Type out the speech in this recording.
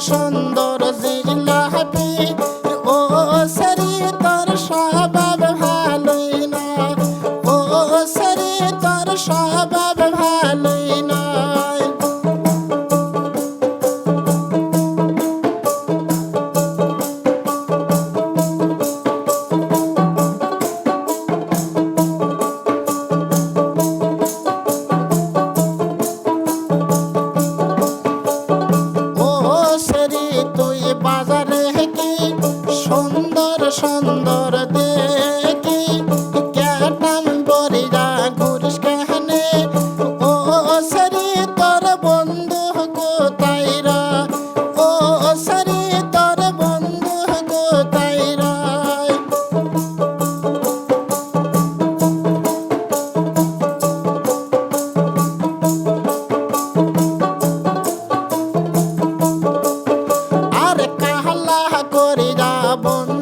সুন্দর জিলাপি। ও শরীর তার স্বভাব ভালোই না ও শরীর তার স্বভাব সুন্দর দেখি কেটাম বরিরা ঘুরিস কাহানে? ও তোর বন্ধু ও তোর বন্ধু আর বন্ধু